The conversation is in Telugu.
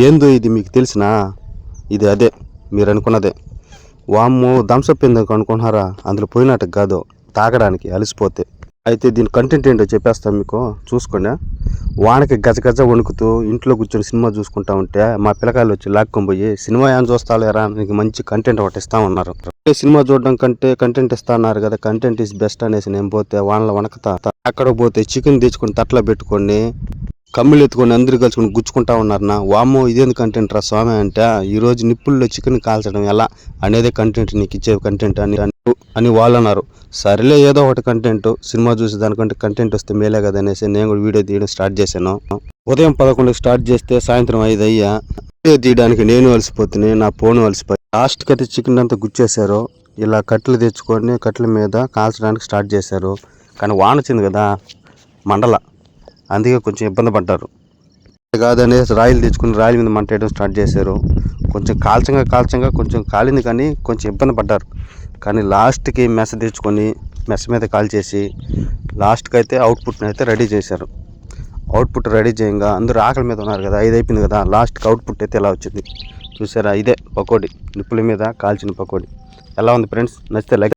ఏందో ఇది మీకు తెలిసినా? ఇది అదే మీరు అనుకున్నదే వాము థమ్సప్ ఎందుకు అనుకున్నారా అందులో పోయినట్టు కాదు తాగడానికి అలసిపోతే. అయితే దీని కంటెంట్ ఏంటో చెప్పేస్తాను మీకు చూసుకోండి. వానకి గజ గజ వణుకుతూ ఇంట్లో కూర్చొని సినిమా చూసుకుంటా ఉంటే మా పిల్లకాయలు వచ్చి లాక్కొని పోయి సినిమా ఏం చూస్తాలేరా నీకు మంచి కంటెంట్ ఒకటి ఇస్తా ఉన్నారు సినిమా చూడడం కంటే కంటెంట్ ఇస్తా అన్నారు కదా కంటెంట్ ఇస్ బెస్ట్ అనేసి నేను పోతే వానలో వణకతా. అక్కడ పోతే చికెన్ తెచ్చుకొని తట్లో పెట్టుకొని కమ్మిళ్ళు ఎత్తుకొని అందరు కలుసుకొని గుచ్చుకుంటా ఉన్నారు నా వామ్మో ఇదేంది కంటెంట్ రా స్వామి అంటే. ఈరోజు నిప్పుల్లో చికెన్ కాల్చడం ఎలా? అనేదే కంటెంట్ నీకు ఇచ్చే కంటెంట్ అని అని వాళ్ళు అన్నారు. సరేలే ఏదో ఒకటి కంటెంట్ సినిమా చూసి దానికంటే కంటెంట్ వస్తే మేలే కదా అనేసి నేను కూడా వీడియో తీయడం స్టార్ట్ చేశాను. ఉదయం పదకొండుకి స్టార్ట్ చేస్తే సాయంత్రం ఐదు అయ్యా. వీడియో తీయడానికి నేను అలసిపోతున్నాయి నా ఫోన్ అలసిపోయి. లాస్ట్కి కట్టి చికెన్ అంతా గుచ్చేశారు. ఇలా కట్టెలు తెచ్చుకొని కట్టెల మీద కాల్చడానికి స్టార్ట్ చేశారు. కానీ వాన వచ్చింది కదా మండల. అందుకే కొంచెం ఇబ్బంది పడ్డారు. కాదనే రాయిలు తెచ్చుకుని రాయిల మీద మంట వేయడం స్టార్ట్ చేశారు. కొంచెం కాల్చంగా కాల్చంగా కొంచెం కాలింది కానీ కొంచెం ఇబ్బంది పడ్డారు. కానీ లాస్ట్కి మెస్ తెచ్చుకొని మెస్ మీద కాల్చేసి లాస్ట్కి అయితే అవుట్పుట్ని అయితే రెడీ చేశారు. అవుట్పుట్ రెడీ చేయంగా అందరూ ఆకలి మీద ఉన్నారు కదా ఐదు అయిపోయింది కదా లాస్ట్కి అవుట్పుట్ అయితే ఎలా వచ్చింది? చూసారా ఇదే పకోడీ నిప్పుల మీద కాల్చిన పకోడీ. ఎలా ఉంది ఫ్రెండ్స్? నచ్చితే లైక్